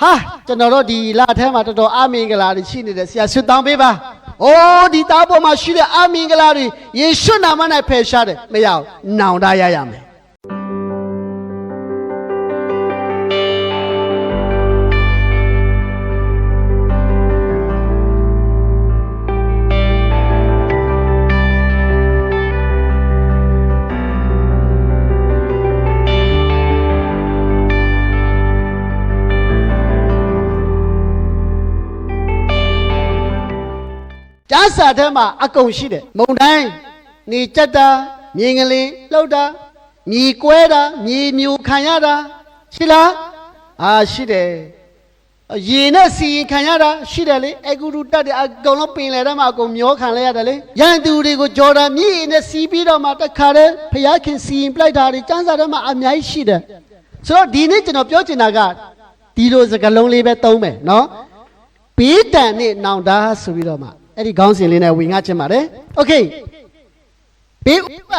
ဟာကျွန်တော်တို့ဒီလထဲမှာတော်တော်အမင်္ဂလာတွေရှိနေတယ်ဆရာဆွတောင်းပေးပါ။အိုးဒီသားပေါ်မှာရှိတဲ့အမင်္ဂလာတွေယေရှုနာမ၌ဖယ်ရှားတယ်မရအောင်နောင်တရရမယ်။ ထဲမှာအကုန်ရှိတယ်မုံတိုင်းနေကြက်တာမြေငလင်လှုပ်တာမြေကွဲတာမြေမျိုးခံရတာရှိလားအာရှိတယ်ရေနဲ့စီရင်ခံရတာရှိတယ်လေအကူတူတက်တယ်အကုန်လုံးပင်လေထဲမှာအကုန်မျောခံလိုက်ရတယ်လေရန်သူတွေကိုဂျော်ဒန်မြေနဲ့စီးပြီးတော့မှတခါတည်းဖျားခင်စီရင်ပလိုက်တာတွေကျမ်းစာထဲမှာအများကြီးရှိတယ်ဆိုတော့ဒီနေ့ကျွန်တော်ပြောချင်တာကဒီလိုစကားလုံးလေးပဲသုံးမယ်နော်ဘေးတန်နဲ့နောင်တာဆိုပြီးတော့မှ အဲ့ဒီခေါင်းစဉ်လေးနဲ့ဝင်ငါချင်ပါတယ်โอเคဘေးဥပ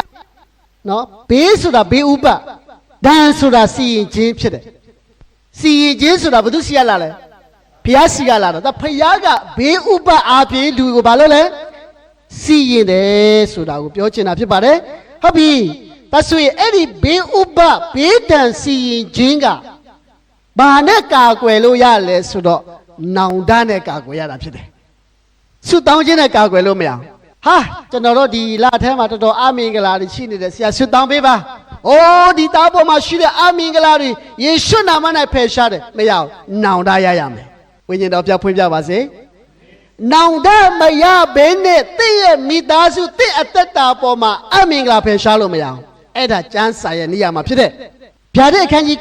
နော်ဘေးဆိုတာဘေးဥပဒန်ဆိုတာစီရင်ခြင်းဖြစ်တယ်စီရင်ခြင်းဆိုတာဘာလို့စီရလာလဲဘုရားစီရလာတာဒါဘုရားကဘေးဥပအားဖြင့်လူကိုဘာလို့လဲစီရင်တယ်ဆိုတာကိုပြောချင်တာဖြစ်ပါတယ်ဟုတ်ပြီဒါဆိုရင်အဲ့ဒီဘေးဥပဘေးတန်စီရင်ခြင်းက ဘာနဲ့ကာကွယ်လို့ရလဲဆိုတော့နောင်တနဲ့ကာကွယ်ရတာဖြစ်တယ် ဆုတောင်းခြင်းနဲ့ကာကွယ်လို့မရအောင်ဟာကျွန်တော်တို့ဒီလထဲမှာတော်တော်အမင်္ဂလာတွေရှိနေတယ်ဆရာဆုတောင်းပေးပါအိုးဒီသားပေါ်မှာရှိတဲ့အမင်္ဂလာတွေယေရှုနာမ၌ဖယ်ရှားတယ်မရအောင်နောင်တရရမယ်ဝိညာဉ်တော်ပြဖွင့်ပြပါစေနောင်တမရဘဲနဲ့တင့်ရဲ့မိသားစုတင့်အသက်တာပေါ်မှာအမင်္ဂလာဖယ်ရှားလို့မရအောင်အဲ့ဒါကျမ်းစာရဲ့နေရာမှာဖြစ်တဲ့ဗျာဒိတ်အခန်းကြီး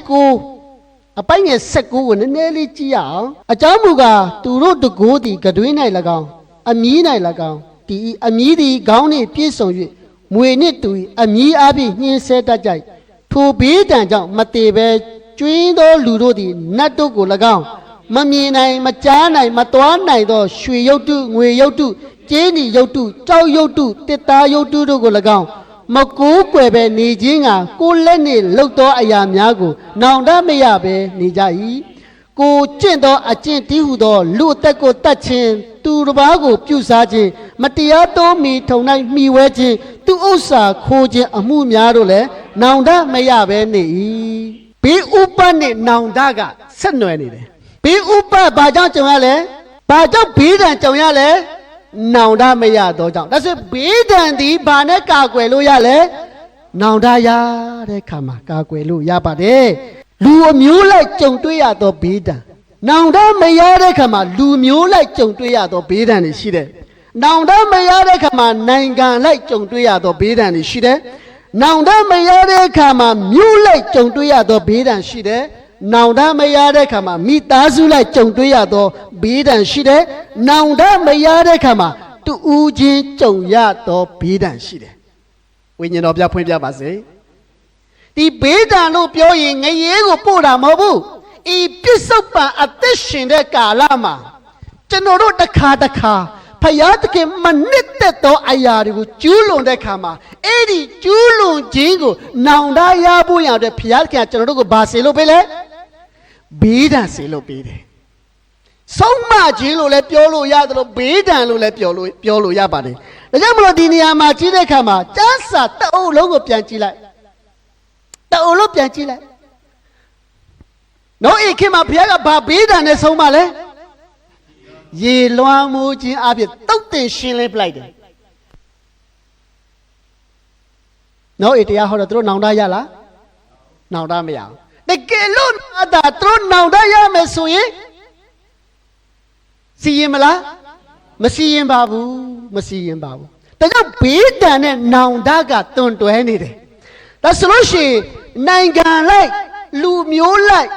9အပိုင်ငယ်16ကိုနည်းနည်းလေးကြည့်ရအောင်အကြောင်းမူကားသူတို့တကိုးသည်ကတွင်း၌၎င်း အမီး၌၎င်းဒီအမီးသည်ခေါင်းနှင့်ပြည့်စုံ၍မွေနှင့်တူ၏အမီးအပြည့်ညှင်းဆဲတတ်ကြ၏ထိုဘေးတံကြောင့်မတည်ပဲကျွင်းသောလူတို့သည်နတ်တို့ကို၎င်းမမြင်နိုင်မကြားနိုင်မတွားနိုင်သောရွှေရုပ်တုငွေရုပ်တုကျင်းဒီရုပ်တုကြောက်ရုပ်တုတစ်သားရုပ်တုတို့ကို၎င်းမကိုးကွယ်ပဲနေခြင်းကကိုယ်လက်နှင့်လှုပ်သောအရာများကို နောင်တမရပဲနေကြ၏ ကိုကျင့်သောအကျင့်တည်းဟုသောလူအသက်ကိုတတ်ခြင်းသူတစ်ပါးကိုပြုစားခြင်းမတရားသောမိထုံ၌မှီဝဲခြင်းသူဥစ္စာခိုးခြင်းအမှုများတို့လည်းနောင်တမရပဲနေ၏ဘေးဥပနှင့်နောင်တကဆက်နွယ်နေတယ်ဘေးဥပဘာကြောင့်ကြုံရလဲဘာကြောင့်ဘေးဒဏ်ကြုံရလဲနောင်တမရတော့ကြောင့်ဒါဆိုဘေးဒဏ်ဒီဘာနဲ့ကာကွယ်လို့ရလဲနောင်တရတဲ့ခါမှာကာကွယ်လို့ရပါတယ် လူအမျိုးလိုက်ကြုံတွေ့ရတော့ဘေးဒဏ်နောင်တမရတဲ့ခါမှာလူမျိုးလိုက်ကြုံတွေ့ရတော့ဘေးဒဏ်တွေရှိတယ်နောင်တမရတဲ့ခါမှာနိုင်ငံလိုက်ကြုံတွေ့ရတော့ဘေးဒဏ်တွေရှိတယ်နောင်တမရတဲ့ခါမှာမြို့လိုက်ကြုံတွေ့ရတော့ဘေးဒဏ်ရှိတယ်နောင်တမရတဲ့ခါမှာမိသားစုလိုက်ကြုံတွေ့ရတော့ဘေးဒဏ်ရှိတယ်။နောင်တမရတဲ့ခါမှာတူဦးချင်းကြုံရတော့ဘေးဒဏ်ရှိတယ်။ဝိညာဉ်တော်ပြဖွင့်ပြပါစေ။ ဒီဘေးဒဏ်လို့ပြောရင်ငရေကိုပို့တာမဟုတ်ဘူး။ဤပြစ္ဆုတ်ပံအသက်ရှင်တဲ့ကာလမှာကျွန်တော်တို့တစ်ခါတစ်ခါဖယားသခင်မနစ်သက်သောအရာတွေကိုကျူးလွန်တဲ့ခါမှာအဲ့ဒီကျူးလွန်ခြင်းကိုနောင်တရဖို့ရတဲ့ဖယားသခင်ကကျွန်တော်တို့ကိုဘာစေလို့ပေးလဲဘေးဒဏ်စေလို့ပေးတယ်ဆုံးမခြင်းလို့လည်းပြောလို့ရတယ်လို့ဘေးဒဏ်လို့လည်းပြောလို့ပြောလို့ရပါတယ်ဒါကြောင့်မလို့ဒီနေရာမှာကြီးတဲ့ခါမှာကျမ်းစာတအုပ်လုံးကိုပြန်ကြည့်လိုက် တအုပ်လုံးပြန်ကြည့်လိုက်နော်ဧခင်မှာဘုရားကဘာဘေးဒဏ်နဲ့ဆုံးမလဲရေလွှမ်းမှုခြင်းအဖြစ်တုတ်တင်ရှင်းလင်းပလိုက်တယ်နော်ဧတရားဟောတော့သူတို့နောင်တရလားနောင်တမရအောင်တကယ်လို့အတာသူတို့နောင်တရမယ်ဆိုရင်စီရင်မလားမစီရင်ပါဘူးမစီရင်ပါဘူးဒါကြောင့်ဘေးတန်တဲ့နောင်တကတွန်တွဲနေတယ်ဒါဆိုလို့ရှိရင် နိုင်ငံလိုက်လူမျိုးလိုက်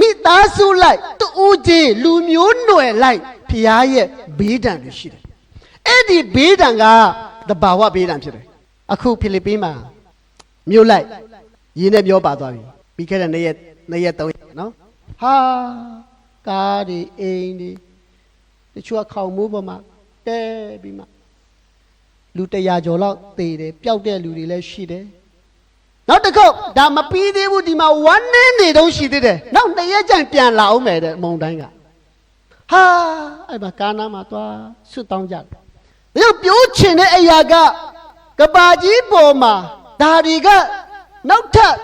မိသားစုလိုက်တူဦးချင်းလူမျိုးຫນွယ်လိုက်ဖျားရဲ့ဘေးတန်တွေရှိတယ်အဲ့ဒီဘေးတန်ကတဘာဝဘေးတန်ဖြစ်တယ်အခုဖိလိပ္ပိမှာမြို့လိုက်ရင်းနဲ့ပြောပါသွားပြီပြီးခဲ့တဲ့နေ့ရက်နေ့ရက်သုံးရက်နော်ဟာကားဒီအိမ်ဒီတချို့ကခေါင်မိုးပေါ်မှာတဲပြီးမှလူတရာကျော်လောက်သေတယ်ပျောက်တဲ့လူတွေလည်းရှိတယ် နောက်တစ်ခေါက်ဒါမပြီးသေးဘူးဒီမှာဝမ်းနေနေတော့ရှိသေးတယ်နောက်နှစ်ရက်ကျရင်ပြန်လာအောင်မယ်တဲ့မုံတိုင်းကဟာအဲ့မှာကာနာမှာသွားဆွတ်တောင်းကြတယ်ဒါကြောင့်ပြောချင်တဲ့အရာကကဘာကြီးပေါ်မှာဒါတွေကနောက်ထပ်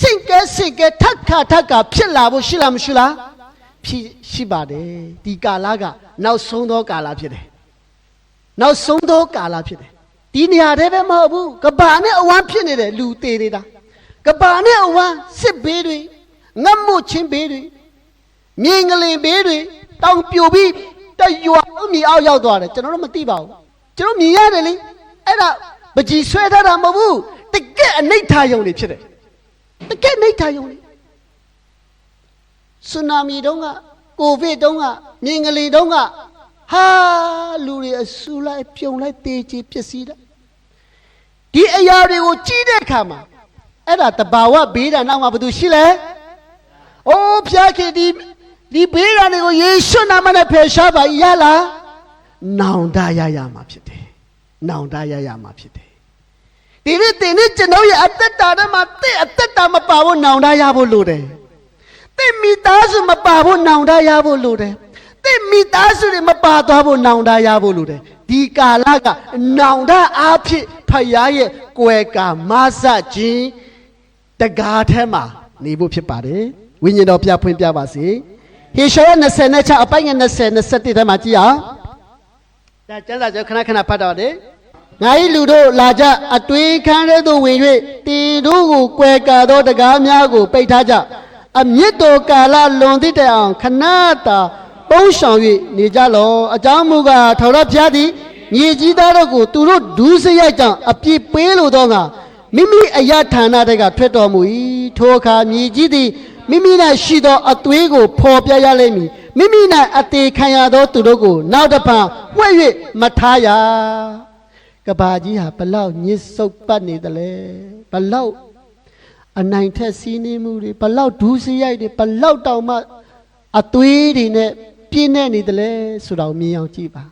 စင်ကဲစင်ကဲထက်ခါထက်ခါဖြစ်လာဖို့ရှိလားမရှိလားဖြစ်ရှိပါတယ်ဒီကာလကနောက်ဆုံးသောကာလဖြစ်တယ်နောက်ဆုံးသောကာလဖြစ်တယ် ဒီနေရာတည်းပဲမဟုတ်ဘူးကဘာနဲ့အဝမ်းဖြစ်နေတယ်လူသေးနေတာကဘာနဲ့အဝမ်းစစ်ဘေးတွေငတ်မှုချင်းဘေးတွေမြင်ကလေးဘေးတွေတောင်ပြိုပြီးတရွာအမြေအောက်ရောက်သွားတယ်ကျွန်တော်တို့မသိပါဘူးကျွန်တော်မြင်ရတယ်လေအဲ့ဒါပကြီးဆွဲထားတာမဟုတ်ဘူးတကယ်အနိဋ္ဌာယုံတွေဖြစ်တယ်တကယ်အနိဋ္ဌာယုံတွေဆူနာမီတုန်းကကိုဗစ်တုန်းကမြင်ကလေးတုန်းက ဟာလူတွေအဆူလိုက်ပြုံလိုက်တေးချပျက်စီးတာဒီအရာတွေကိုကြီးတဲ့အခါမှာအဲ့ဒါတဘာဝဘေးဒဏ်နောက်မှာဘာလို့ရှိလဲ။အိုးဖျားခင်ဒီဒီဘေးဒဏ်တွေကိုယေရှုနာမနဲ့ဖယ်ရှားပါရလား။နောင်တရရမှာဖြစ်တယ်။နောင်တရရမှာဖြစ်တယ်။ဒီနေ့တင်နေ့ကျွန်တော်ရဲ့အသက်တာထဲမှာတဲ့အသက်တာမပါဖို့နောင်တရဖို့လိုတယ်။တဲ့မိသားစုမပါဖို့နောင်တရဖို့လိုတယ်။ တဲ့မိသားစုတွေမပါသွားဖို့နောင်တရဖို့လိုတယ်။ဒီကာလကနောင်တအားဖြင့်ဖယားရဲ့ကွယ်ကာမဆခြင်းတကားထဲမှာနေဖို့ဖြစ်ပါတယ်။ဝိညာဉ်တော်ပြဖွင့်ပြပါစေ။ဟေရှာယ26အပိုင်းငယ်20 21ထဲမှာကြည့်အောင်။ဒါကျမ်းစာကြောခဏခဏဖတ်တော့တယ်။ငါ၏လူတို့လာကြအတွေးခန်းထဲသို့ဝင်၍တင်တို့ကိုကွယ်ကာသောတကားများကိုပိတ်ထားကြ။အမြင့်တော်ကာလလွန်သည့်တိုင်အောင်ခဏတာ ပုံးဆောင်၍နေကြလောအကြောင်းမူကားထော်ရဖျားသည်မြေကြီးသားတို့ကိုသူတို့ဒူးစရိုက်ကြောင့်အပြစ်ပေးလိုသောငါမိမိအယဌာနတွေကထွက်တော်မူ၏ထိုအခါမြေကြီးသည်မိမိ၌ရှိသောအသွေးကိုဖော်ပြရလိမ့်မည်မိမိ၌အသေးခံရသောသူတို့ကိုနောက်တစ်ဖန်ဝှဲ့၍မထားရကဘာကြီးဟာဘလောက်ညစ်ဆုပ်ပတ်နေသလဲဘလောက်အနိုင်ထက်စီးနှင်းမှုတွေဘလောက်ဒူးစရိုက်တွေဘလောက်တောင်မှအသွေးတွေနဲ့ ပြင်းနေနေတယ်လဲဆိုတော့မြင်အောင်ကြည့်ပါ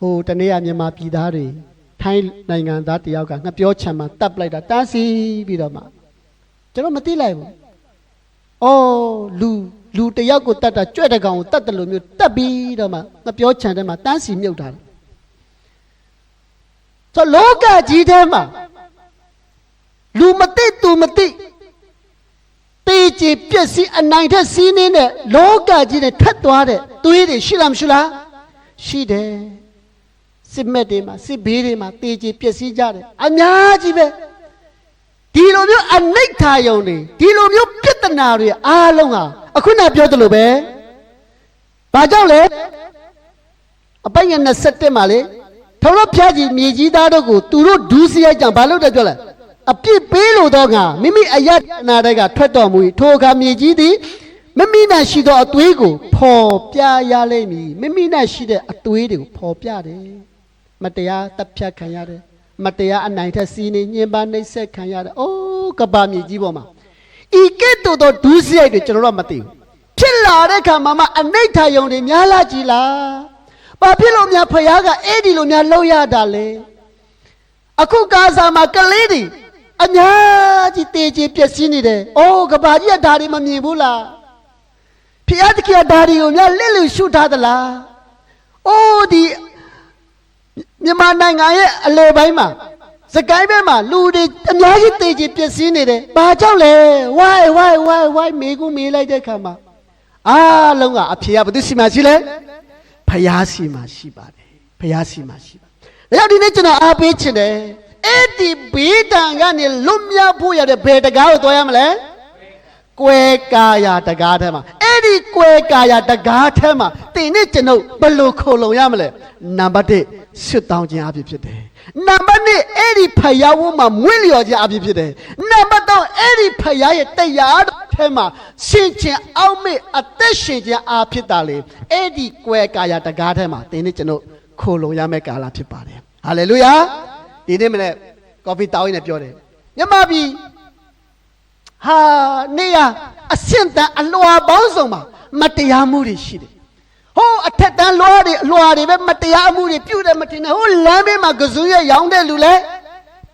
ဟိုတနေ့ကမြန်မာပြည်သားတွေထိုင်းနိုင်ငံသားတယောက်ကငှက်ပြောချံမှာတပ်ပလိုက်တာတားစီပြီးတော့မှကျွန်တော်မသိလိုက်ဘူးအော်လူလူတယောက်ကိုတတ်တာကြွက်တကောင်ကိုတတ်တယ်လို့မျိုးတတ်ပြီးတော့မှငှက်ပြောချံထဲမှာတန်းစီမြုပ်တာတယ်ဆိုတော့လောကကြီးထဲမှာလူမသိသူမသိ တေးကြည်ပြက်စီးအနိုင်ထက်စီးနေတဲ့လောကကြီးနဲ့ထွက်သွားတဲ့သွေးတွေရှိလားမရှိလားရှိတယ်စစ်မက်တွေမှာစစ်ဘေးတွေမှာတေးကြည်ပြက်စီးကြတယ်အများကြီးပဲဒီလိုမျိုးအနိဋ္ဌာယုံတွေဒီလိုမျိုးပြဿနာတွေအားလုံးဟာအခုနပြောသလိုပဲဘာကြောင့်လဲအပိုင်ငယ်27မှာလေထောင်တော့ဖျားကြီးမြေကြီးသားတို့ကိုသူတို့ဒူးစရိုက်ကြောင့်ဘာလို့တဲ့ပြောလဲ အပြစ်ပေးလို့တော့ငါမိမိအယတ်နာတွေကထွက်တော်မူ၏ထိုအခါမြေကြီးသည်မိမိ၌ရှိသောအသွေးကိုဖော်ပြရလိမ့်မည်မိမိ၌ရှိတဲ့အသွေးတွေကိုဖော်ပြတယ်မတရားတပ်ဖြတ်ခံရတယ်မတရားအနိုင်ထက်စီးနေညှဉ်းပန်းနှိပ်စက်ခံရတယ်အိုးကဘာမြေကြီးပေါ်မှာဤကဲ့သို့သောဒူးစရိုက်တွေကျွန်တော်တို့ကမသိဘူးဖြစ်လာတဲ့ခါမှာမှအနိဋ္ဌာယုံတွေများလာကြည်လားဘာဖြစ်လို့များဖယားကအဲ့ဒီလိုများလှုပ်ရတာလဲအခုကားစာမှာကလေးတွေ အများကြီးတေးချပျက်စီးနေတယ်။အိုးကဘာကြီးကဒါတွေမမြင်ဘူးလား။ဖယားတခင်ကဒါတွေကိုများလက်လူရှုထားသလား။အိုးဒီမြန်မာနိုင်ငံရဲ့အလဲပိုင်းမှာစကိုင်းဘက်မှာလူတွေအများကြီးတေးချပျက်စီးနေတယ်။ဘာကြောင့်လဲ။ why why why why မေကူမေးလိုက်တဲ့ခါမှာအားလုံးကအဖေကဘာသူစီမရှိလဲ။ဖယားစီမှာရှိပါတယ်ဖယားစီမှာရှိပါဒါကြောင့်ဒီနေ့ကျွန်တော်အားပေးချင်တယ် အဲ့ဒီဘေးတံကနေလွတ်မြောက်ဖို့ရတဲ့ဘယ်တကားကိုသွားရမလဲကွယ်ကာယာတကားထဲမှာအဲ့ဒီကွယ်ကာယာတကားထဲမှာတင်နဲ့ကျွန်ုပ်ဘယ်လိုခုံလုံရမလဲနံပါတ်1ဆွတ်တောင်းခြင်းအဖြစ်ဖြစ်တယ်နံပါတ်2အဲ့ဒီဖယားဝန်းမှာမွေ့လျော်ခြင်းအဖြစ်ဖြစ်တယ်နံပါတ်3အဲ့ဒီဖယားရဲ့တရားတော်ထဲမှာရှင်ခြင်းအောက်မေ့အသက်ရှင်ခြင်းအဖြစ်တာလေအဲ့ဒီကွယ်ကာယာတကားထဲမှာတင်နဲ့ကျွန်ုပ်ခိုလုံရမယ့်ကာလဖြစ်ပါတယ်ဟာလေလုယာ ဒီနေ့မနေ့ကော်ဖီတောင်းရင်းနဲ့ပြောတယ်မြမပြီဟာနေရအဆင့်တန်းအလွာပေါင်းစုံမှာမတရားမှုတွေရှိတယ်ဟိုးအထက်တန်းလွားတွေအလွာတွေပဲမတရားမှုတွေပြုတ်တယ်မတင်နဲ့ဟိုးလမ်းဘေးမှာကစုံရရောင်းတဲ့လူလဲ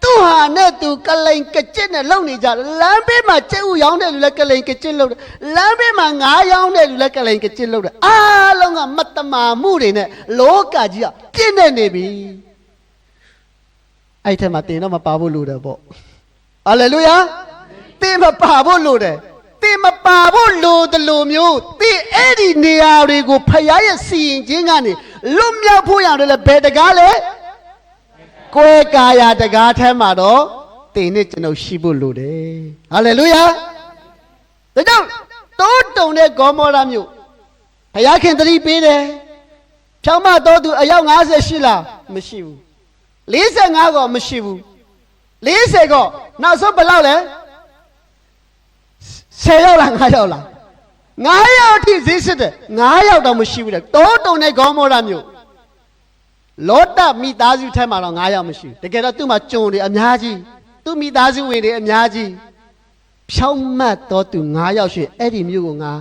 သူဟာနဲ့သူကလိန်ကကြစ်နဲ့လုံနေကြတယ်လမ်းဘေးမှာကျဲဥရောင်းတဲ့လူလည်းကလိန်ကကြစ်လုံတယ်လမ်းဘေးမှာငါးရောင်းတဲ့လူလည်းကလိန်ကကြစ်လုံတယ်အားလုံးကမတ္တမာမှုတွေနဲ့လောကကြီးကပြည့်နေနေပြီ အဲ့ထက်မှာတင်တော့မပါဖို့လိုတယ်ပေါ့ဟာလေလုယာတင်မပါဖို့လိုတယ်တင်မပါဖို့လိုတယ်လို့မျိုးတင်အဲ့ဒီနေရာတွေကိုဖယားရဲ့စီရင်ခြင်းကနေလွတ်မြောက်ဖို့ရတယ်လေဘယ်တကားလဲကိုယ်ကာယတကားထဲမှာတော့တင်နဲ့ကျွန်ုပ်ရှိဖို့လိုတယ်ဟာလေလုယာဒါကြောင့်တိုးတုံတဲ့ဂေါမောရမြို့ဘုရားခင်တတိပေးတယ်ဖြောင်းမတော်သူအယောက်50ရှိလားမရှိဘူး 45ကောမရှိဘူး40ကောနောက်ဆုံးဘယ်လောက်လဲ10ယောက်လား9ယောက်လား9ယောက်အထိဈေးစစ်တယ်9ယောက်တော့မရှိဘူးတဲ့တိုးတုံတဲ့ဂေါမောရမြို့လောတမိသားစုထဲမှာတော့9ယောက်မရှိဘူးတကယ်တော့သူ့မှာကြုံတယ်အများကြီးသူ့မိသားစုဝင်တွေအများကြီးဖြောင်းမတ်တော့သူ9ယောက်ရှိအဲ့ဒီမျိုးကိုငါ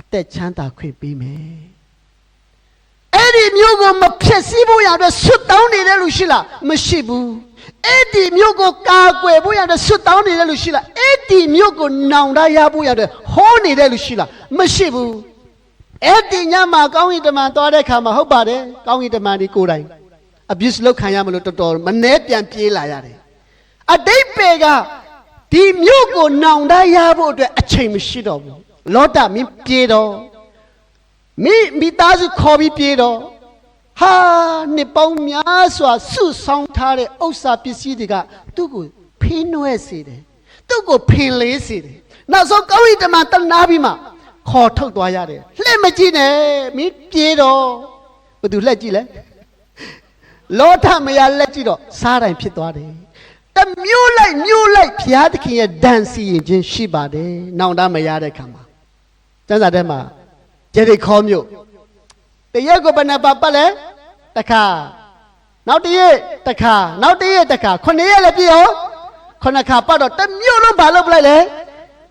အသက်ချမ်းသာခွင့်ပေးမယ် အဲ့ဒီမျိုးကိုမဖြစ်စည်းဖို့ရတဲ့ဆွတ်တောင်းနေတဲ့လူရှိလားမရှိဘူးအဲ့ဒီမျိုးကိုကာကွယ်ဖို့ရတဲ့ဆွတ်တောင်းနေတဲ့လူရှိလားအဲ့ဒီမျိုးကိုနောင်တရဖို့ရတဲ့ဟောနေတဲ့လူရှိလားမရှိဘူးအဲ့ဒီညမှာကောင်းကင်တမန်သွားတဲ့ခါမှာဟုတ်ပါတယ်ကောင်းကင်တမန်ဒီကိုယ်တိုင် abuse လုပ်ခံရမလို့တော်တော်မနှဲပြန်ပြေးလာရတယ်အတိတ်ပေကဒီမြို့ကိုနောင်တရဖို့အတွက်အချိန်မရှိတော့ဘူးလောတမင်းပြေးတော့ မိမိသားစုခေါ်ပြီးပြေးတော့ဟာနှစ်ပေါင်းများစွာဆုဆောင်ထားတဲ့ဥစ္စာပစ္စည်းတွေကသူ့ကိုဖိနွဲစေတယ်သူ့ကိုဖင်လေးစေတယ်နောက်ဆုံးကောင်းကင်တမန်တနာပြီးမှခေါ်ထုတ်သွားရတယ်လှည့်မကြည့်နဲ့မင်းပြေးတော့ဘယ်သူလှည့်ကြည့်လဲလောထမရလက်ကြည့်တော့စားတိုင်းဖြစ်သွားတယ်တမျိုးလိုက်မျိုးလိုက်ဘုရားသခင်ရဲ့ဒဏ်စီရင်ခြင်းရှိပါတယ်နောင်တမရတဲ့ခါမှာကျမ်းစာထဲမှာ ဂျေရိခေါမြို့တရက်ကိုဘယ်နှပါပတ်လဲတစ်ခါနောက်တစ်ရက်တစ်ခါနောက်တစ်ရက်တစ်ခါခုနှစ်ရက်လည်းပြည့်ရောခုနှစ်ခါပတ်တော့တမျိုးလုံးဘာလုပ်ပလိုက်လဲ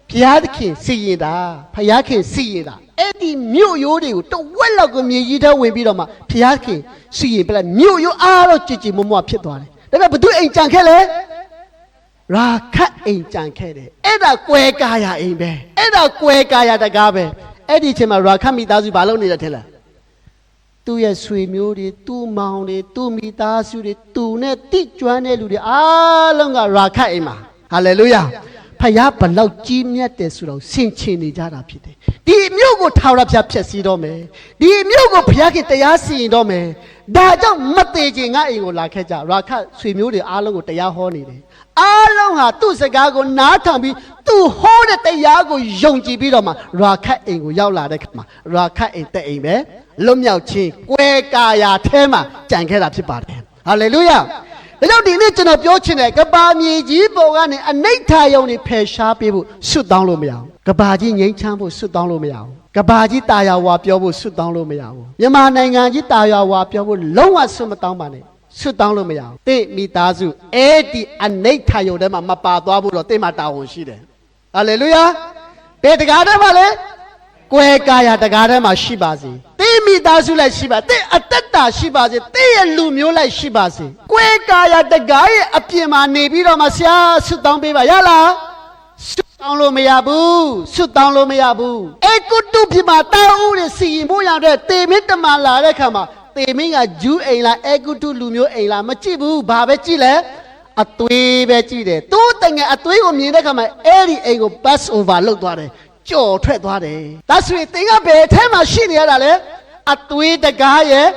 ဘုရားသခင်စီရင်တာဘုရားခင်စီရင်တာအဲ့ဒီမြို့ရိုးတွေကိုတဝက်လောက်ကိုမြေကြီးထဲဝင်ပြီးတော့မှဘုရားခင်စီရင်ပြလိုက်မြို့ရိုးအားတော့ကြည်ကြည်မွမွဖြစ်သွားတယ်ဒါပေမဲ့ဘသူအိမ်ကြံခဲ့လဲရာခတ်အိမ်ကြံခဲ့တယ်အဲ့ဒါကွဲကာယအိမ်ပဲအဲ့ဒါကွဲကာယတကားပဲ အဲ့ဒီအချိန်မှာရာခတ်မိသားစုဘာလုပ်နေတယ်ထင်လားသူ့ရဲ့ဆွေမျိုးတွေသူ့မောင်တွေသူ့မိသားစုတွေသူနဲ့တိကျွမ်းတဲ့လူတွေအားလုံးကရာခတ်အိမ်မှာဟာလေလုယာဖယားဘလောက်ကြီးမြတ်တယ်ဆိုတော့ဆင်ခြင်နေကြတာဖြစ်တယ်ဒီမြို့ကိုထာဝရဘုရားဖျက်ဆီးတော့မယ်ဒီမြို့ကိုဘုရားခင်တရားစီရင်တော့မယ်ဒါကြောင့်မသေးခြင်းငါအိမ်ကိုလာခဲ့ကြရာခတ်ဆွေမျိုးတွေအားလုံးကိုတရားဟောနေတယ် အားလုံးဟာသူ့စကားကိုနားထောင်ပြီးသူဟောတဲ့တရားကိုယုံကြည်ပြီးတော့မှရာခတ်အိမ်ကိုရောက်လာတဲ့ခါမှာရာခတ်အိမ်တဲ့အိမ်ပဲလွတ်မြောက်ခြင်းကွဲကာယာထဲမှာကြံခဲ့တာဖြစ်ပါတယ်ဟာလေလုယာဒါကြောင့်ဒီနေ့ကျွန်တော်ပြောချင်တယ်ကဘာမြေကြီးပေါ်ကနေအနိဋ္ဌာယုံနေဖယ်ရှားပေးဖို့ဆွတ်တောင်းလို့မရဘူးကဘာကြီးငြိမ်းချမ်းဖို့ဆွတ်တောင်းလို့မရဘူးကဘာကြီးတာယာဝါပြောဖို့ဆွတ်တောင်းလို့မရဘူးမြန်မာနိုင်ငံကြီးတာယာဝါပြောဖို့လုံးဝဆွတ်မတောင်းပါနဲ့ ဆွတ်တောင်းလို့မရဘူးတိမိသားစုအဲ့ဒီအနိဋ္ဌာယုံထဲမှာမပါသွားဖို့တော့တိမှာတာဝန်ရှိတယ်ဟာလေလုယာဘယ်တကားထဲမှာလဲကွဲကာယတကားထဲမှာရှိပါစေ။သိမိသားစုလိုက်ရှိပါ။သိအတ္တတာရှိပါစေ။သိရဲ့လူမျိုးလိုက်ရှိပါစေ။ကွဲကာယတကားရဲ့အပြင်မှာနေပြီးတော့မှဆရာဆွတ်တောင်းပေးပါရလား။ဆွတ်တောင်းလို့မရဘူး။ဆွတ်တောင်းလို့မရဘူး။အေကုတုပြမှာတာဥရစီရင်ဖို့ရတဲ့တေမင်းတမန်လာတဲ့ခါမှာ တေမင်းကဂျူးအိမ်လားအေကုတုလူမျိုးအိမ်လားမကြည့်ဘူး။ဘာပဲကြည့်လဲ။အသွေးပဲကြည့်တယ်။သူ့တငယ်အသွေးကိုမြင်တဲ့ခါမှာအဲ့ဒီအိမ်ကို pass over လုပ်သွားတယ်။ကြော်ထွက်သွားတယ်။ဒါဆိုရင်သင်ကဘယ်အထဲမှာရှိနေရတာလဲ။အသွေးတကားရဲ့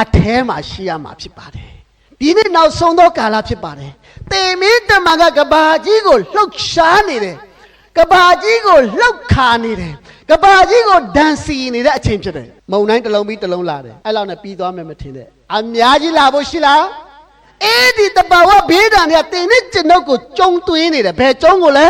အထဲမှာရှိရမှာဖြစ်ပါတယ်။ဒီနေ့နောက်ဆုံးသောကာလဖြစ်ပါတယ်။တေမင်းတမန်ကကဘာကြီးကိုလှုပ်ရှားနေတယ်။ကဘာကြီးကိုလှုပ်ခါနေတယ်။ ကဘာကြီးကိုဒန်စီနေတဲ့အချိန်ဖြစ်တယ်။မုံတိုင်းတစ်လုံးပြီးတစ်လုံးလာတယ်။အဲ့လောက်နဲ့ပြီးသွားမယ်မထင်နဲ့။အများကြီးလာဖို့ရှိလား။အဲ့ဒီတဘာဝဘေးဒဏ်တွေကတင်နဲ့ကျွန်ုပ်ကိုကြုံသွင်းနေတယ်ဘယ်ကြုံကိုလဲ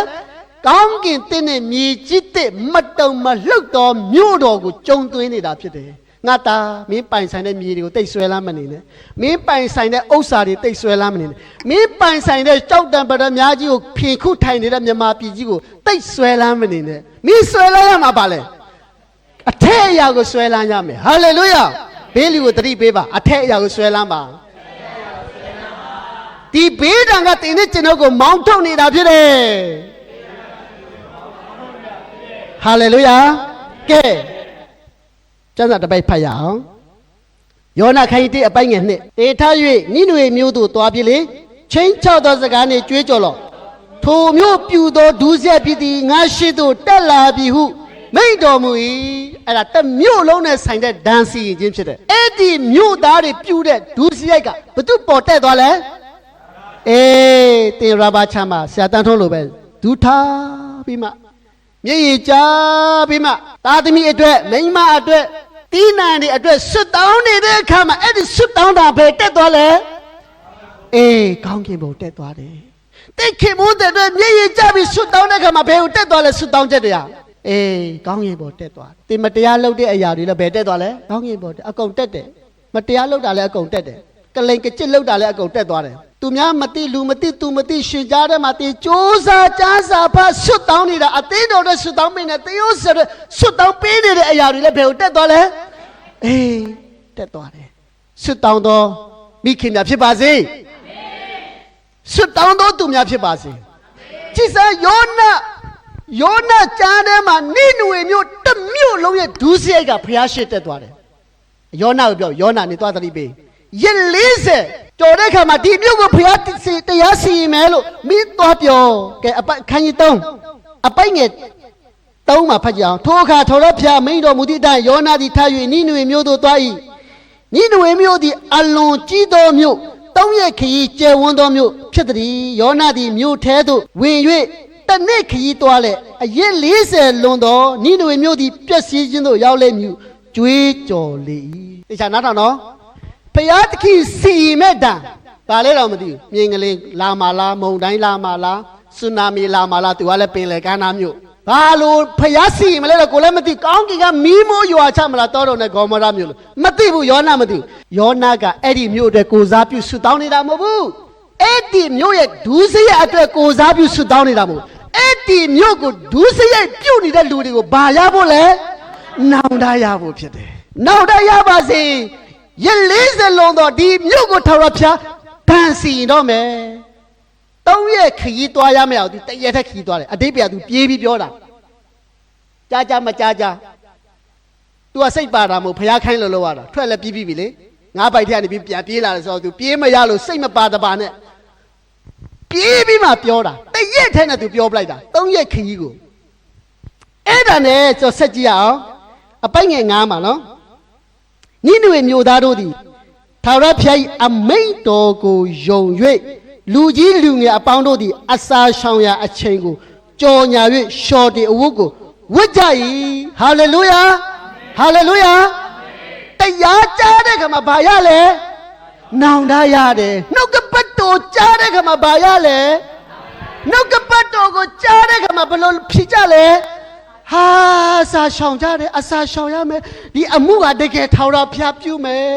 ကောင်းကင်တင်းနဲ့မြေကြီးတဲ့မတုံမလှုပ်တော်မြို့တော်ကိုကြုံသွင်းနေတာဖြစ်တယ်ငါသားမင်းပိုင်ဆိုင်တဲ့မြေတွေကိုတိတ်ဆွဲလမ်းမနေနဲ့မင်းပိုင်ဆိုင်တဲ့ဥစ္စာတွေတိတ်ဆွဲလမ်းမနေနဲ့မင်းပိုင်ဆိုင်တဲ့ကြောက်တံပရများကြီးကိုဖြင်ခုထိုင်နေတဲ့မြမာပြည်ကြီးကိုတိတ်ဆွဲလမ်းမနေနဲ့ မင်းဆွဲလမ်းရမှာပါလေအထက်အရာကိုဆွဲလန်းရမယ်ဟာလေလုယာဘေးလူကိုတတိပေးပါအထက်အရာကိုဆွဲလန်းပါဒီဘေးဒဏ်ကတင်းနဲ့ကျွန်တော်ကိုမောင်းထုတ်နေတာဖြစ်တယ်ဟာလေလုယာကဲကျမ်းစာတစ်ပိုက်ဖတ်ရအောင်ယောနာခိုင်တိအပိုင်းငယ်နှစ်တေထား၍နိနွေမျိုးတို့တွားပြီလေချင်းချောက်သောစကားနှင့်ကြွေးကြော်လော့ ထိုမျိုးပြူသောဒုစရိုက်ဖြစ်သည်ငါရှိသို့တက်လာပြီဟုမိန့်တော်မူ၏အဲ့ဒါတစ်မျိုးလုံးနဲ့ဆိုင်တဲ့ဒန်စီရင်ချင်းဖြစ်တယ်အဲ့ဒီမျိုးသားတွေပြူတဲ့ဒုစရိုက်ကဘသူပေါ်တက်သွားလဲအေးတင်ရဘာချမ်းမှာဆရာတန်းထုံးလိုပဲဒူထားပြီးမှမျက်ရည်ကျပြီးမှသားသမီးအတွက်မိန်းမအတွက်တီးနံတွေအတွက်ဆွတ်တောင်းနေတဲ့အခါမှာအဲ့ဒီဆွတ်တောင်းတာပဲတက်သွားလဲအေးကောင်းကင်ဘုံတက်သွားတယ် တိတ်ခင်မိုးတဲ့အတွက်မျက်ရည်ကျပြီးဆွတ်တောင်းတဲ့အခါမှာဘယ်ကိုတက်သွားလဲဆွတ်တောင်းချက်တရားအေးကောင်းကင်ဘုံတက်သွားတယ်တင်မတရားလုပ်တဲ့အရာတွေလည်းဘယ်တက်သွားလဲကောင်းကင်ဘုံတက်အကုန်တက်တယ်မတရားလုပ်တာလည်းအကုန်တက်တယ်ကလိန်ကကြစ်လုပ်တာလည်းအကုန်တက်သွားတယ်သူများမသိလူမသိသူမသိရှင်ကြားထဲမှာတင်စ조사ကြားစာဖတ်ဆွတ်တောင်းနေတာအသိတော်တဲ့ဆွတ်တောင်းပေးနေတေယိုးဆက်တဲ့ဆွတ်တောင်းပေးနေတဲ့အရာတွေလည်းဘယ်ကိုတက်သွားလဲအေးတက်သွားတယ်ဆွတ်တောင်းတော့မိခင်များဖြစ်ပါစေ ဆွတ်တောင်းတော့သူများဖြစ်ပါစေကြည်စံယောနာယောနာကြားထဲမှာနိနွေမျိုးတစ်မျိုးလုံးရဲ့ဒုစရိုက်ကဖျားရှိတက်သွားတယ်ယောနာကိုပြောယောနာနေသွားသတိပေးရက်40ကြော်တဲ့ခါမှာဒီမြို့ကိုဖျားစီတရားစီရင်မယ်လို့မင်းသွားပြောကဲအပိုက်ခန်းကြီး3အပိုက်ငယ်3မှာဖတ်ကြအောင်ထိုအခါထော်ရဖျားမိန်တော်မူသည့်အတိုင်းယောနာသည်ထ၍နိနွေမြို့သို့သွား၏နိနွေမြို့သည်အလွန်ကြီးသောမြို့ တောင်းရက်ခရီးကျယ်ဝန်းသောမြို့ဖြစ်သည်ယောနာသည်မြို့ထဲသို့ဝင်၍တနေ့ခရီးသွားလေအရက်40လွန်သောနိနွေမြို့သည်ပျက်စီးခြင်းသို့ရောက်လေမည်ကြွေးကြော်လေ၏တခြားနားထောင်နော်ဖျားတခင်စီမဲ့တံဒါလည်းတော့မသိဘူးမြင်ကလေးလာမလားမုန်တိုင်းလာမလားဆူနာမီလာမလားသူကလည်းပင်လေကမ်းနားမြို့ ဘာလို့ဖျားစီမလဲတော့ကိုလည်းမသိကောင်းကင်ကမီးမိုးရွာချမလားတောတော်နဲ့ဂေါမောရမြို့လို့မသိဘူးယောနာမသိဘူးယောနာကအဲ့ဒီမြို့အတွက်ကိုစားပြုဆုတောင်းနေတာမဟုတ်ဘူးအဲ့ဒီမြို့ရဲ့ဒူးစရိုက်အတွက်ကိုစားပြုဆုတောင်းနေတာမဟုတ်ဘူးအဲ့ဒီမြို့ကိုဒူးစရိုက်ပြုတ်နေတဲ့လူတွေကိုဘာရဖို့လဲနောင်တရဖို့ဖြစ်တယ်နောင်တရပါစေရက်40လုံးတော့ဒီမြို့ကိုထောက်ရဖျားတန်စီရင်တော့မယ် သုံးရက်ခရီးသွားရမယ်အောင်ဒီတရက်ထက်ခရီးသွားတယ်အတိတ်ပြသူပြေးပြီးပြောတာကြားကြားမကြားကြား तू ကစိတ်ပါတာမဟုတ်ဖျားခိုင်းလို့လောက်ရတာထွက်လည်းပြီးပြီလေငါးပိုက်ထက်ကနေပြီးပြန်ပြေးလာတယ်ဆိုတော့ तू ပြေးမရလို့စိတ်မပါတပါနဲ့ပြေးပြီးမှပြောတာတရက်ထဲနဲ့ तू ပြောပလိုက်တာသုံးရက်ခရီးကိုအဲ့ဒါနဲ့ကျွန်တော်ဆက်ကြည့်ရအောင်အပိုက်ငယ်ငားမှာနော်နိနွေမျိုးသားတို့သည်ထာဝရဘုရား၏အမိန့်တော်ကိုယုံ၍ လူကြီးလူငယ်အပေါင်းတို့သည်အစာရှောင်ရာအချိန်ကိုကြော်ညာ၍ရှော်တီအဝတ်ကိုဝတ်ကြ၏ဟာလေလုယာဟာလေလုယာတရားကြားတဲ့ခါမှာဘာရလဲနောင်တရတယ်နှုတ်ကပတ်တော်ကြားတဲ့ခါမှာဘာရလဲနှုတ်ကပတ်တော်ကိုကြားတဲ့ခါမှာဘယ်လိုဖြစ်ကြလဲ ဟာအစာရှောင်ကြတယ်အစာရှောင်ရမယ်ဒီအမှုကတကယ်ထောင်တော့ဖျားပြုမယ်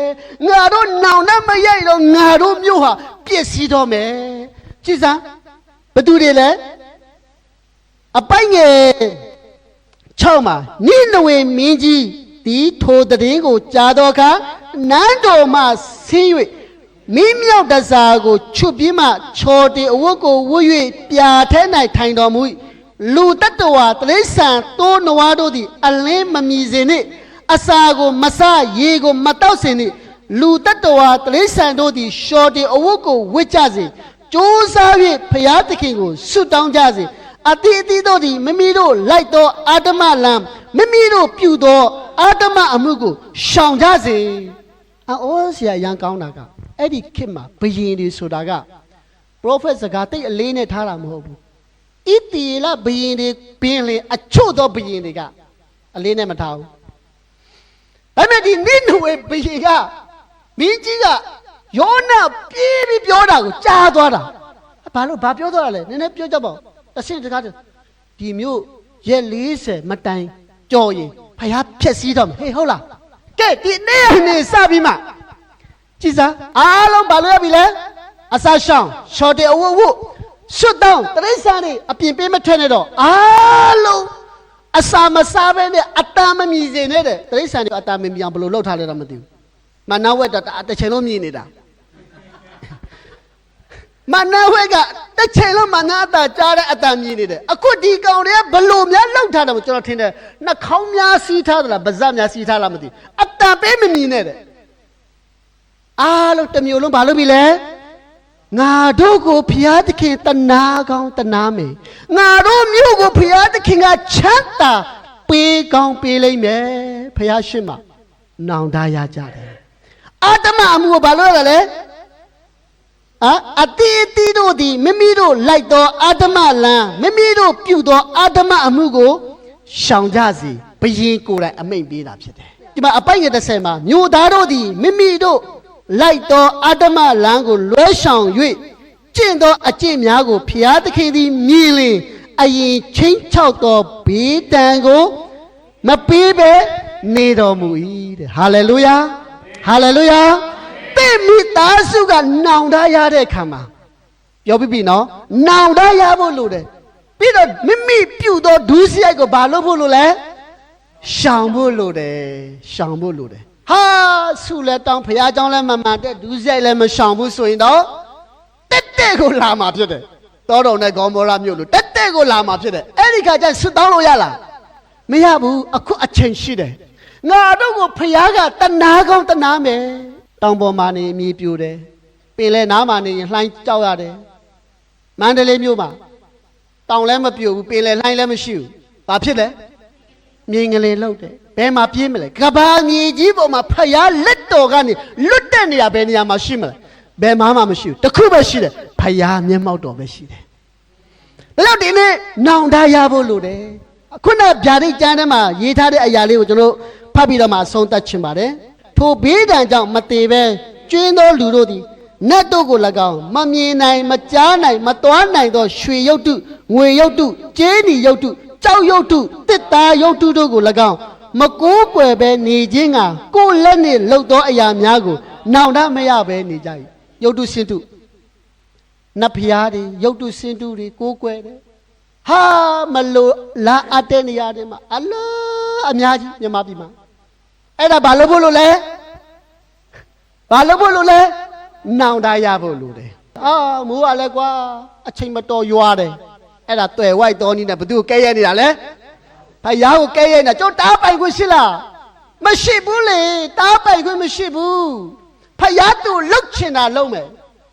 ငါတို့နောင်နဲ့မရိုက်တော့ငါတို့မျိုးဟာပြည့်စည်တော့မယ်ကြည်စမ်းဘသူတွေလဲအပိုက်ငယ်6မှာနိနဝေမင်းကြီးဒီထိုတည်င်းကိုကြားတော့အခါနန်းတော်မှဆင်း၍မိမြောက်တစားကိုချွတ်ပြီးမှချော်တေအဝတ်ကိုဝတ်၍ပြာထဲ၌ထိုင်တော်မူ၏ လူတတ္တဝါတရိษံတိုးနွားတို့သည်အလင်းမမီစေနှင့်အစာကိုမဆရေကိုမတောက်စေနှင့်လူတတ္တဝါတရိษံတို့သည်ရှော်တေအဝတ်ကိုဝတ်ကြစေကြိုးစား၍ဖျားသခင်ကိုဆုတောင်းကြစေအတိအသီးတို့သည်မိမိတို့လိုက်သောအာတမလံမိမိတို့ပြုသောအာတမအမှုကိုရှောင်ကြစေအော်ဆရာရန်ကောင်းတာကအဲ့ဒီခေတ်မှာဘယင်တွေဆိုတာက prophet စကားတိတ်အလေးနဲ့ထားတာမဟုတ်ဘူး ဣတိလဘယင်တွေပင်လေအချို့သောဘယင်တွေကအလေးနဲ့မထားဘူးဒါပေမဲ့ဒီနိနဝေဘယင်ကမင်းကြီးကယောနာပြေးပြီးပြောတာကိုကြားသွားတာဘာလို့ဘာပြောသွားတာလဲနည်းနည်းပြောကြပါဦးတစ်ဆင့်တကားဒီမျိုးရက်40မတိုင်ကြော်ရင်ဖယားဖြက်စီးတော့မယ်ဟေးဟုတ်လားကဲဒီနေ့နေ့စပြီးမှကြည်စားအားလုံးဘာလို့ရပြီလဲအစာရှောင်းရှော်တယ်အဝတ်ဝတ် ဆွတ်တောင်းတရိษံတွေအပြင်ပေးမထွက်နဲ့တော့အားလုံးအစာမစားဘဲနဲ့အတမ်းမမြည်စေနဲ့တဲ့တရိษံတွေအတမ်းမမြည်အောင်ဘယ်လိုလုပ်ထားလဲတော့မသိဘူးမနာဝက်တော့တစ်ချိန်လုံးမြည်နေတာမနာဝဲကတစ်ချိန်လုံးမနာအတာကြားတဲ့အတန်မြည်နေတယ်အခုဒီကောင်တွေကဘလို့များလောက်ထားတယ်မကျွန်တော်ထင်တယ်နှာခေါင်းများစီးထားသလားဗဇက်များစီးထားလားမသိဘူးအတန်ပေးမမြည်နဲ့တဲ့အားလုံးတစ်မျိုးလုံးဘာလို့ပြီလဲ ငါတို့ကိုဖျားသခင်တနာကောင်းတနာမယ်ငါတို့မြို့ကိုဖျားသခင်ကချမ်းသာပေးကောင်းပေးလိမ့်မယ်ဖျားရှိမှနောင်တရကြတယ်အာတမအမှုကိုဘာလို့လဲလဲအာအတိအတိတို့သည်မိမိတို့လိုက်သောအာဓမလံမိမိတို့ပြုသောအာဓမအမှုကိုရှောင်ကြစေဘယင်ကိုယ်တိုင်အမိန့်ပေးတာဖြစ်တယ်ဒီမှာအပိုက်ငယ်30မှာမြို့သားတို့သည်မိမိတို့ လိုက်သောအာဓမလံကိုလွဲရှောင်၍ကျင့်သောအကျင့်များကိုဖျားသခင်သည်မြည်လင်အရင်ချင်းချောက်သောဘေးတံကိုမပေးဘဲနေတော်မူ၏တဲ့ဟာလေလုယာဟာလေလုယာတဲ့မိသားစုကနောင်တရတဲ့ခါမှာပြောပြီးပြီနော်နောင်တရဖို့လိုတယ်ပြီးတော့မိမိပြုတ်သောဒုစရိုက်ကိုဘာလုပ်ဖို့လိုလဲရှောင်ဖို့လိုတယ်ရှောင်ဖို့လိုတယ် ဟာဆုလဲတောင်းဖရာเจ้าလဲမမှန်တဲ့ဒုစရိုက်လဲမရှောင်ဘူးဆိုရင်တော့တက်တက်ကိုလာမှာဖြစ်တယ်တောတော်နဲ့ဂေါမောရမြို့လို့တက်တက်ကိုလာမှာဖြစ်တယ်အဲ့ဒီခါကျဆွတောင်းလို့ရလားမရဘူးအခုအချိန်ရှိတယ်ငါတို့ကိုဖရာကတနာကောင်းတနာမယ် တောင်ပေါ်မှာနေမြေပြိုတယ်ပင်လဲနားမှာနေရင်လှိုင်းကြောက်ရတယ်မန္တလေးမြို့မှာတောင်လည်းမပြိုဘူးပင်လဲလှိုင်းလည်းမရှိဘူးဘာဖြစ်လဲမြေငလေလောက်တယ် ဘယ်မှာပြေးမလဲကဘာမြေကြီးပေါ်မှာဖယားလက်တော်ကနေလွတ်တဲ့နေရာဘယ်နေရာမှာရှိမလဲဘယ်မှာမှမရှိဘူးတစ်ခုပဲရှိတယ်ဖယားမျက်မှောက်တော်ပဲရှိတယ်ဒါကြောင့်ဒီနေ့နောင်တရဖို့လိုတယ်ခုနဗျာဒိတ်ကျမ်းထဲမှာရေးထားတဲ့အရာလေးကိုကျွန်တော်ဖတ်ပြီးတော့မှအဆုံးသတ်ချင်ပါတယ်ထိုဘေးဒဏ်ကြောင့်မတည်ပဲကျွင်းသောလူတို့သည်နတ်တို့ကို၎င်းမမြင်နိုင်မကြားနိုင်မတွားနိုင်သောရွှေရုပ်တုငွေရုပ်တုကျေးနီရုပ်တုကြောက်ရုပ်တုတစ်သားရုပ်တုတို့ကို၎င်း မကိုးကွယ်ပဲနေခြင်းကကိုယ်လက်နှင့်လှုပ်သောအရာများကိုနောင်တမရပဲနေကြ၏ရုပ်တုစင်တုနတ်ဖျားတွေရုပ်တုစင်တုတွေကိုးကွယ်တယ်ဟာမလို့လာအပ်တဲ့နေရာတွေမှာအလားအများကြီးမြန်မာပြည်မှာအဲ့ဒါဘာလို့ဖို့လို့လဲဘာလို့ဖို့လို့လဲနောင်တရဖို့လို့တယ်အာမိုးကလည်းကွာအချိန်မတော်ရွာတယ်အဲ့ဒါတွယ်ဝိုက်တော်နီးနဲ့ဘသူကိုကဲရဲနေတာလဲ ဖယားကိုကဲရဲနေတာကျုပ်တားပိုင်ခွင့်ရှိလားမရှိဘူးလေတားပိုင်ခွင့်မရှိဘူးဖယားသူလှုပ်ချင်တာလှုပ်မယ်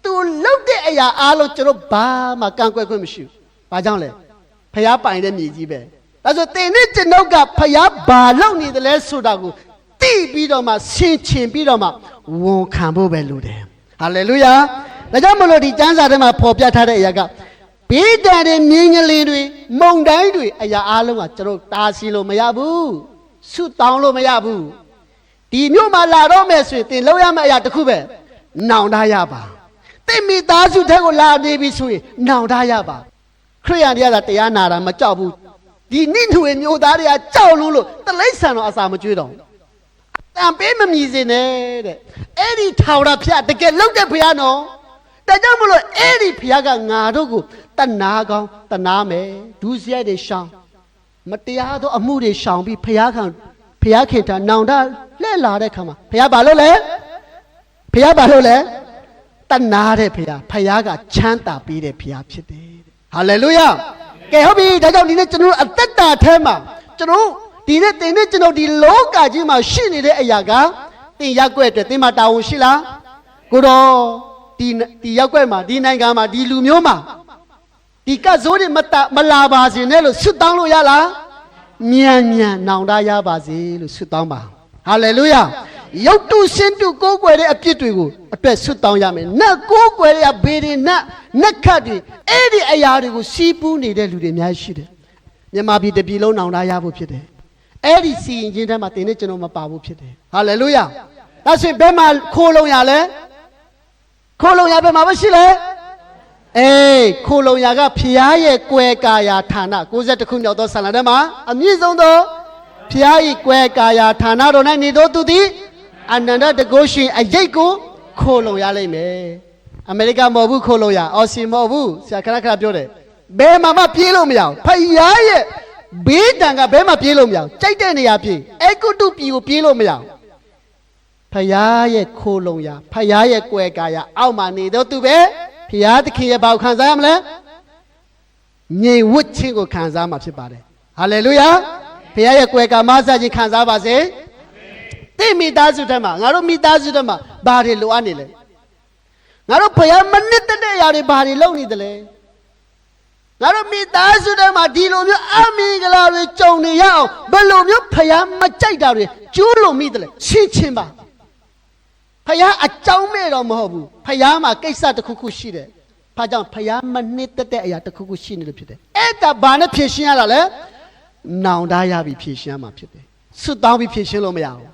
သူလှုပ်တဲ့အရာအားလုံးကျွန်တော်ဘာမှကန့်ကွက်ခွင့်မရှိဘူး။ဘာကြောင့်လဲ။ဖျားပိုင်တဲ့မြေကြီးပဲ။ဒါဆိုတင်နဲ့ကျွန်ုပ်ကဖျားဘာလုပ်နေတယ်လဲဆိုတာကိုသိပြီးတော့မှဆင်ခြင်ပြီးတော့မှဝန်ခံဖို့ပဲလိုတယ်။ဟာလေလုယာ။ဒါကြောင့်မလို့ဒီကျမ်းစာထဲမှာဖော်ပြထားတဲ့အရာကဘေးဒဏ်တွေမြင်းကလေးတွေ မုန်တိုင်းတွေအရာအားလုံးကကျွန်တော်တားဆီးလို့မရဘူး။ဆုတောင်းလို့မရဘူး။ဒီမြို့မှာလာတော့မယ်ဆိုရင်သင်လောက်ရမယ့်အရာတစ်ခုပဲနောင်တရပါသင်မိသားစုတဲ့ကိုလာနေပြီဆိုရင်နောင်တရပါခရိယန်တွေကသာတရားနာတာမကြောက်ဘူးဒီနိထွေမျိုးသားတွေကကြောက်လို့လို့တလိษံတော့အစာမကျွေးတော့ဘူးတန်ပေးမမြည်စင်နဲ့တဲ့အဲ့ဒီထောင်ရဖျားတကယ်လောက်တဲ့ဖျားနော် ဒါကြောင့်မလို့အဲ့ဒီဖျားကငါတို့ကိုတနာကောင်းတနာမယ်ဒုစရိုက်တွေရှောင်းမတရားသောအမှုတွေရှောင်ပြီးဖျားခံဖျားခင်တာနောင်တလှည့်လာတဲ့ခါမှာဖျားဘာလို့လဲဖျားဘာလို့လဲတနာတဲ့ဖျားဖျားကချမ်းသာပေးတဲ့ဖျားဖြစ်တယ်တဲ့ဟာလေလုယာကဲဟုတ်ပြီဒါကြောင့်ဒီနေ့ကျွန်တော်တို့အသက်တာထဲမှာကျွန်တော်တို့ဒီနေ့တင်နေ့ကျွန်တော်ဒီလောကကြီးမှာရှိနေတဲ့အရာကတင်ရက်ွက်အတွက်တင်မှာတာဝန်ရှိလားကိုတော့ ဒီဒီရက်ွက်မှာဒီနိုင်ငံမှာဒီလူမျိုးမှာဒီကတ်ဇိုးတွေမတမလာပါစေနဲ့လို့ဆွတ်တောင်းလို့ရလားမြန်မြန်နောင်တရပါစေလို့ဆွတ်တောင်းပါဟာလေလုယာရုပ်တုစင်တုကိုးကွယ်တဲ့အပြစ်တွေကိုအတွက်ဆွတ်တောင်းရမယ်နတ်ကိုးကွယ်တဲ့ဘေးတွေနတ်နတ်ခတ်တွေအဲ့ဒီအရာတွေကိုစီးပူးနေတဲ့လူတွေအများကြီးရှိတယ်မြန်မာပြည်တစ်ပြည်လုံးနောင်တရဖို့ဖြစ်တယ်အဲ့ဒီစီရင်ချင်းထဲမှာတင်နေကျွန်တော်မပါဘူးဖြစ်တယ်ဟာလေလုယာဒါဆိုရင်ဘယ်မှာခိုးလုံးရလဲ ခိုးလုံးရဘယ်မှာမရှိလဲအေးခိုလုံရာကဖျားရဲ့ကွယ်ကာယာဌာန62ခုမြောက်သောဆန္ဒထဲမှာအမြင့်ဆုံးသောဖျား၏ကွယ်ကာယာဌာနတော်၌နေသောသူသည်အနန္တတကုရှင်အရေးကိုခိုလုံရလိမ့်မယ်အမေရိကမဟုတ်ဘူးခိုလုံရအော်စီမဟုတ်ဘူးဆရာခဏခဏပြောတယ်ဘယ်မှာမှပြေးလို့မရဘူးဖျားရဲ့ဘေးတံကဘယ်မှာပြေးလို့မရဘူးကြိုက်တဲ့နေရာပြေးအဲကုတုပြည်ကိုပြေးလို့မရဘူး ဖျားရဲ့ခိုလုံရဖျားရဲ့ကွယ်ကာယာအောက်မှာနေသောသူပဲဖျားသခင်ရဲ့ဘာကိုခံစားရမလဲငြိမ်ဝတ်ခြင်းကိုခံစားမှာဖြစ်ပါတယ်ဟာလေလုယာဖျားရဲ့ကွယ်ကာမဆာခြင်းခံစားပါစေတိမိသားစုထဲမှာငါတို့မိသားစုထဲမှာဘာတွေလိုအပ်နေလဲငါတို့ဖျားမနစ်တဲ့အရာတွေဘာတွေလုပ်နေတယ်လဲငါတို့မိသားစုထဲမှာဒီလိုမျိုးအမင်္ဂလာတွေကြုံနေရအောင်ဘယ်လိုမျိုးဖျားမကြိုက်တာတွေကျိုးလို့မိတယ်လဲရှင်းချင်းပါ ဖယားအကြောင်းမဲ့တော့မဟုတ်ဘူးဖယားမှာကိစ္စတစ်ခုခုရှိတယ်။ဘာကြောင့်ဖယားမနှစ်သက်တဲ့အရာတစ်ခုခုရှိနေလို့ဖြစ်တယ်။အဲ့ဒါဘာနဲ့ဖြည့်ရှင်းရတာလဲ။နောင်တရပြီးဖြည့်ရှင်းရမှာဖြစ်တယ်။ဆွတ်တောင်းပြီးဖြည့်ရှင်းလို့မရဘူး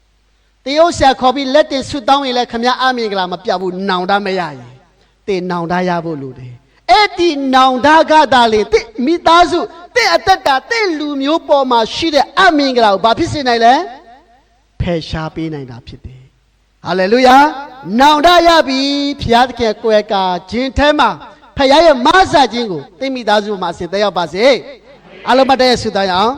။တေယုတ်ဆရာခေါ်ပြီးလက်တင်ဆွတ်တောင်းရင်လည်းခမရအမင်္ဂလာမပြဘူးနောင်တမရရင်။တေနောင်တရဖို့လိုတယ်။အဲ့ဒီနောင်တကသာလေတိမိသားစုတိအသက်တာတိလူမျိုးပေါ်မှာရှိတဲ့အမင်္ဂလာကိုဘာဖြစ်စေနိုင်လဲ။ဖယ်ရှားပေးနိုင်တာဖြစ်တယ်။ ဟာလေလုယာနောင်တရပြီဖျားသခင်ကွယ်ကာခြင်းထဲမှာဖခင်ရဲ့မဆာခြင်းကိုသိမိသားစုမှာအစဉ်သက်ရောက်ပါစေအလုံးမတည့်ရဆုတောင်းရအောင်